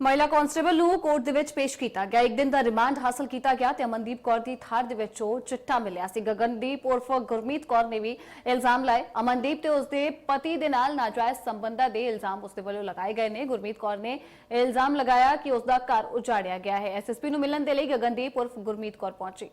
ਮਹਿਲਾ ਕਾਂਸਟੇਬਲ ਨੂੰ ਕੋਰਟ ਦੇ ਵਿੱਚ ਪੇਸ਼ ਕੀਤਾ ਗਿਆ। ਇੱਕ ਦਿਨ ਦਾ ਰਿਮਾਂਡ ਹਾਸਲ ਕੀਤਾ ਗਿਆ ਤੇ ਅਮਨਦੀਪ ਕੌਰ ਦੀ ਥਾਰ ਦੇ ਵਿੱਚੋਂ ਚਿੱਟਾ ਮਿਲਿਆ ਸੀ। ਗਗਨਦੀਪ ਉਰਫ ਗੁਰਮੀਤ ਕੌਰ ਨੇ ਵੀ ਇਲਜ਼ਾਮ ਲਾਏ। ਅਮਨਦੀਪ ਤੇ ਉਸਦੇ ਪਤੀ ਦੇ ਨਾਲ ਨਾਜਾਇਜ਼ ਸੰਬੰਧਾਂ ਦੇ ਇਲਜ਼ਾਮ ਉਸਦੇ ਵੱਲੋਂ ਲਗਾਏ ਗਏ ਨੇ। ਗੁਰਮੀਤ ਕੌਰ ਨੇ ਇਲਜ਼ਾਮ ਲਗਾਇਆ ਕਿ ਉਸਦਾ ਘਰ ਉਜਾੜਿਆ ਗਿਆ ਹੈ। ਐਸਐਸਪੀ ਨੂੰ ਮਿਲਣ ਦੇ ਲਈ ਗਗਨਦੀਪ ਉਰਫ ਗੁਰਮੀਤ ਕੌਰ ਪਹੁੰਚੀ।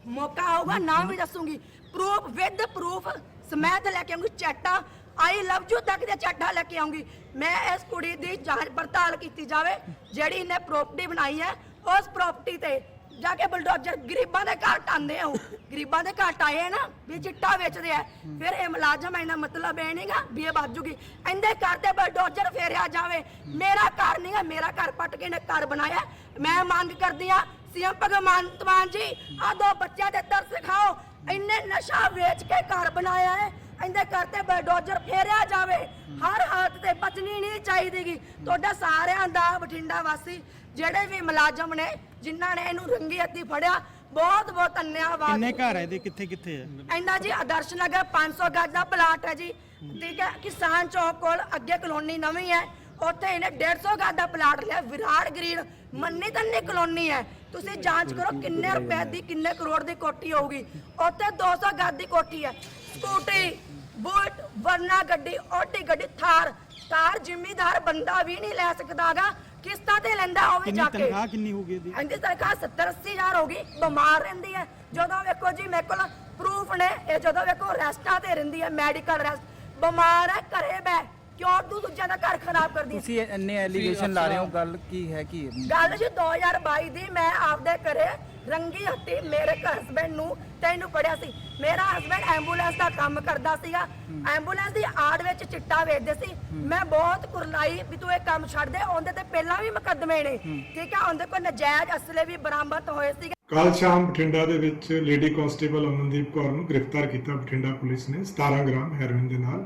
ਮੌਕਾ ਆਊਗਾ, ਨਾਮ ਵੀ ਦੱਸੂਗੀ। ਪ੍ਰੂਫ ਵਿਦ ਪ੍ਰੂਫ ਸਮੈਤ ਲੈ ਕੇ ਆਉਂਗੀ ਚਾਟਾ। ਆਈ ਲਵ ਯੂ ਤੱਕ ਦੇ ਚਾਟਾ ਲੈ ਕੇ ਆਉਂਗੀ। ਮੈਂ ਇਸ ਕੁੜੀ ਦੀ ਜਾਂਚ ਪੜਤਾਲ ਕੀਤੀ ਜਾਵੇ, ਜਿਹੜੀ ਇਹਨੇ ਪ੍ਰਾਪਰਟੀ ਬਣਾਈ ਹੈ, ਉਸ ਪ੍ਰਾਪਰਟੀ ਤੇ ਜਾ ਕੇ ਬਲਡੋਜ਼ਰ ਗਰੀਬਾਂ ਦੇ ਘਰ ਟਾਂਦੇ ਆ ਉਹ। ਗਰੀਬਾਂ ਦੇ ਘਰ ਆਏ ਆ ਨਾ, ਵੀ ਚਿੱਟਾ ਵੇਚਦੇ ਆ। ਫਿਰ ਇਹ ਮੁਲਾਜ਼ਮ ਇਹਨਾਂ ਮਤਲਬ ਇਹ ਨਹੀਂਗਾ ਵੀ ਇਹ ਬਾਜੂਗੀ ਇਹਦੇ ਘਰ ਤੇ ਬਲਡੋਜ਼ਰ ਫੇਰਿਆ ਜਾਵੇ। ਮੇਰਾ ਘਰ ਨਹੀਂਗਾ ਮੇਰਾ ਘਰ ਪੱਟ ਕੇ ਇਹਨੇ ਘਰ ਬਣਾਇਆ। ਮੈਂ ਮੰਗ ਕਰਦੀ ਆ, ਸੀਐਮ ਭਗਵੰਤ ਮਾਨ ਜੀ ਆ ਦੋ ਬੱਚਿਆਂ ਦੇ ਤਰਸ ਖਾਓ ਇੰਨੇ ਨਸ਼ਾ ਵੇਚ ਕੇ ਘਰ ਬਣਾਇਆ ਹੈ ਇਹਦੇ ਘਰ ਤੇ ਬਲਡੋਜ਼ਰ ਫੇਰਿਆ ਜਾਵੇ। ਹਰ ਹਾਲਤ ਤੇ ਬਚਣੀ ਨਹੀਂ ਚਾਹੀਦੀਗੀ। ਤੁਹਾਡਾ ਸਾਰਿਆਂ ਦਾ ਬਠਿੰਡਾ ਵਾਸੀ ਜਿਹੜੇ ਵੀ ਮੁਲਾਜ਼ਮ ਨੇ ਜਿਨ੍ਹਾਂ ਨੇ ਇਹਨੂੰ ਰੰਗੀ ਹੱਥੀ ਫੜਿਆ ਬਹੁਤ ਬਹੁਤ ਧੰਨਵਾਦ। ਕਿੰਨੇ ਘਰ ਹੈ ਇਹਦੇ? ਕਿੱਥੇ ਕਿੱਥੇ ਹੈ ਇੰਨਾ ਜੀ ਆਦਰਸ਼ ਨਗਰ 500 ਗਜ ਦਾ ਪਲਾਟ ਹੈ ਜੀ। ਠੀਕ ਹੈ? ਕਿਸਾਨ ਚੌਕ ਕੋਲ ਅੱਗੇ ਕਲੋਨੀ ਨਵੀਂ ਹੈ। ਉੱਥੇ ਇਹਨੇ 150 ਗਜ ਦਾ ਪਲਾਟ ਲਿਆ। ਵਿਰਾੜ ਗ੍ਰੀਨ ਮੰਨੀ ਤੰਨੀ ਕਲੋਨੀ ਹੈ। ਤੁਸੀਂ ਜਾਂਚ ਕਰੋ ਕਿੰਨੇ ਰੁਪਏ ਦੀ ਕਿੰਨੇ ਕਰੋੜ ਦੀ ਕੋਠੀ ਹੋਊਗੀ। ਉੱਥੇ 200 ਗਜ ਦੀ ਕੋਠੀ ਹੈ। ਸਕੂਟੀ ਬੁਲਟ ਵਰਨਾ ਗੱਡੀ ਓਟੀ ਗੱਡੀ ਥਾਰ। ਥਾਰ ਜ਼ਿਮੀਦਾਰ ਬੰਦਾ ਵੀ ਨਹੀਂ ਲੈ ਸਕਦਾਗਾ। ਕਿਸ਼ਤਾਂ ਤੇ ਲੈਂਦਾ ਉਹ ਵੀ ਕਿੰਨੀ ਜਾ ਕੇ। ਤਨਖਾਹ ਕਿੰਨੀ ਹੋਊਗੀ ਇਹਦੀ? ਇਹਦੀ ਤਨਖਾਹ 70 80 ਹਜ਼ਾਰ ਹੋ ਗਈ। ਬਿਮਾਰ ਰਹਿੰਦੀ ਹੈ। ਜਦੋਂ ਵੇਖੋ ਜੀ ਮੇਰੇ ਕੋਲ ਪ੍ਰੂਫ ਨੇ। ਇਹ ਜਦੋਂ ਵੇਖੋ ਰੈਸਟਾਂ ਤੇ ਰਹਿੰਦੀ ਹੈ ਮੈਡੀਕਲ ਰੈਸਟ ਬਿਮਾਰ ਹੈ ਘਰੇ ਬੈ ਕਿਉਂ ਤੂੰ ਦੂਜਿਆਂ ਦਾ ਘਰ ਖਰਾਬ ਕਰਦੀ? ਹੈ ਤੁਸੀਂ ਇੰਨੇ ਐਲੀਗੇਸ਼ਨ ਲਾ ਰਹੇ ਹੋ ਗੱਲ ਕੀ ਹੈ ਕੀ? ਹੈ? ਗੱਲ ਜੀ 2022 ਦੀ ਮੈਂ ਆਪਦੇ ਘਰੇ ਰੰਗੀ ਹੱਟੀ ਮੇਰੇ ਹਸਬੰਡ ਨੂੰ ਤੈਨੂੰ ਪੜਿਆ ਸੀ। ਮੇਰਾ ਹਸਬੰਡ ਐਂਬੂਲੈਂਸ ਦਾ ਕੰਮ ਕਰਦਾ ਸੀਗਾ। ਐਂਬੂਲੈਂਸ ਦੀ ਆੜ ਵਿੱਚ ਚਿੱਟਾ ਵੇਚਦੇ ਸੀ। ਮੈਂ ਬਹੁਤ ਕੁਰਲਾਈ ਵੀ ਤੂੰ ਇਹ ਕੰਮ ਛੱਡ ਦੇ ਉਹਦੇ ਤੇ ਪਹਿਲਾਂ ਵੀ ਮੁਕੱਦਮੇ ਨੇ। ਠੀਕ ਹੈ ਉਹਦੇ ਕੋਲ ਨਜਾਇਜ਼ ਅਸਲੇ ਵੀ ਬਰਾਮਦ ਹੋਏ ਸੀ ਕੱਲ ਸ਼ਾਮ ਬਠਿੰਡਾ ਦੇ ਵਿੱਚ ਲੇਡੀ ਕਾਂਸਟੇਬਲ ਅਮਨਦੀਪ ਕੌਰ ਨੂੰ ਗ੍ਰਿਫਤਾਰ ਕੀਤਾ ਬਠਿੰਡਾ ਪੁਲਿਸ ਨੇ 17 ਗ੍ਰਾਮ ਹੈਰੋਇਨ ਦੇ ਨਾਲ।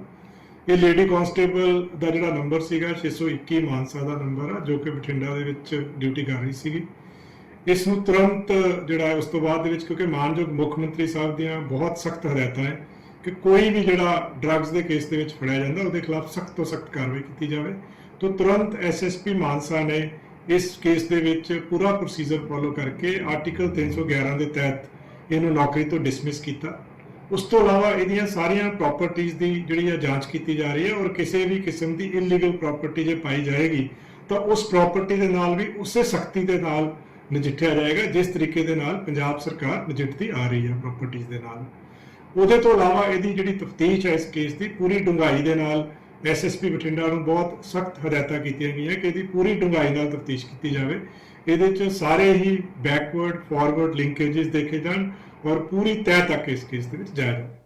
ਇਹ ਲੇਡੀ ਕਾਂਸਟੇਬਲ ਦਾ ਜਿਹੜਾ ਨੰਬਰ ਸੀਗਾ 621 ਮਾਨਸਾ ਦਾ ਨੰਬਰ ਆ, ਜੋ ਕਿ ਬਠਿੰਡਾ ਦੇ ਵਿੱਚ ਡਿਊਟੀ ਕਰ ਰਹੀ ਸੀਗੀ। ਇਸ ਨੂੰ ਤੁਰੰਤ ਜਿਹੜਾ ਹੈ ਉਸ ਤੋਂ ਬਾਅਦ ਦੇ ਵਿੱਚ ਕਿਉਂਕਿ ਮਾਨਯੋਗ ਮੁੱਖ ਮੰਤਰੀ ਸਾਹਿਬ ਦੀਆਂ ਬਹੁਤ ਸਖਤ ਹਦਾਇਤਾਂ ਹੈ ਕਿ ਕੋਈ ਵੀ ਜਿਹੜਾ ਡਰੱਗਸ ਦੇ ਕੇਸ ਦੇ ਵਿੱਚ ਫੜਿਆ ਜਾਂਦਾ, ਉਹਦੇ ਖਿਲਾਫ ਸਖਤ ਤੋਂ ਸਖਤ ਕਾਰਵਾਈ ਕੀਤੀ ਜਾਵੇ। ਤੋਂ ਤੁਰੰਤ ਐਸਐਸਪੀ ਮਾਨਸਾ ਨੇ ਇਸ ਕੇਸ ਦੇ ਵਿੱਚ ਪੂਰਾ ਪ੍ਰੋਸੀਜਰ ਫੋਲੋ ਕਰਕੇ ਆਰਟੀਕਲ 311 ਦੇ ਤਹਿਤ ਇਹਨੂੰ ਨੌਕਰੀ ਤੋਂ ਡਿਸਮਿਸ ਕੀਤਾ। ਉਸ ਤੋਂ ਇਲਾਵਾ ਇਹਦੀਆਂ ਸਾਰੀਆਂ ਪ੍ਰਾਪਰਟੀਆਂ ਦੀ ਜਿਹੜੀ ਆ ਜਾਂਚ ਕੀਤੀ ਜਾ ਰਹੀ ਹੈ ਔਰ ਕਿਸੇ ਵੀ ਕਿਸਮ ਦੀ ਇਲੀਗਲ ਪ੍ਰਾਪਰਟੀ ਜੇ ਪਾਈ ਜਾਏਗੀ, ਤਾਂ ਉਸ ਪ੍ਰਾਪਰਟੀ ਦੇ ਨਾਲ ਵੀ ਉਸੇ ਸਖਤੀ ਦੇ ਨਾਲ ਨਜਿੱਠਿਆ ਜਾਏਗਾ, ਜਿਸ ਤਰੀਕੇ ਦੇ ਨਾਲ ਪੰਜਾਬ ਸਰਕਾਰ ਨਜਿੱਠਦੀ ਆ ਰਹੀ ਹੈ ਪ੍ਰਾਪਰਟੀਆਂ ਦੇ ਨਾਲ। ਉਹਦੇ ਤੋਂ ਇਲਾਵਾ ਇਹਦੀ ਜਿਹੜੀ ਤਫਤੀਸ਼ ਹੈ ਇਸ ਕੇਸ ਦੀ, ਪੂਰੀ ਡੂੰਘਾਈ ਦੇ ਨਾਲ ਐਸਐਸਪੀ ਬਠਿੰਡਾ ਨੂੰ ਬਹੁਤ ਸਖਤ ਹਦਾਇਤਾਂ ਕੀਤੀਆਂ ਗਈਆਂ ਕਿ ਇਹਦੀ ਪੂਰੀ ਡੂੰਘਾਈ ਨਾਲ ਤਫਤੀਸ਼ ਕੀਤੀ ਜਾਵੇ। ਇਹਦੇ 'ਚ ਸਾਰੇ ਹੀ ਬੈਕਵਰਡ ਫਾਰਵਰਡ ਲਿੰਕੇजेस ਦੇਖੇ ਜਾਣ ਔਰ ਪੂਰੀ ਤਹਿ ਤੱਕ ਇਸ ਕੇਸ ਦੇ ਵਿੱਚ ਜਾਇਆ ਜਾਵੇ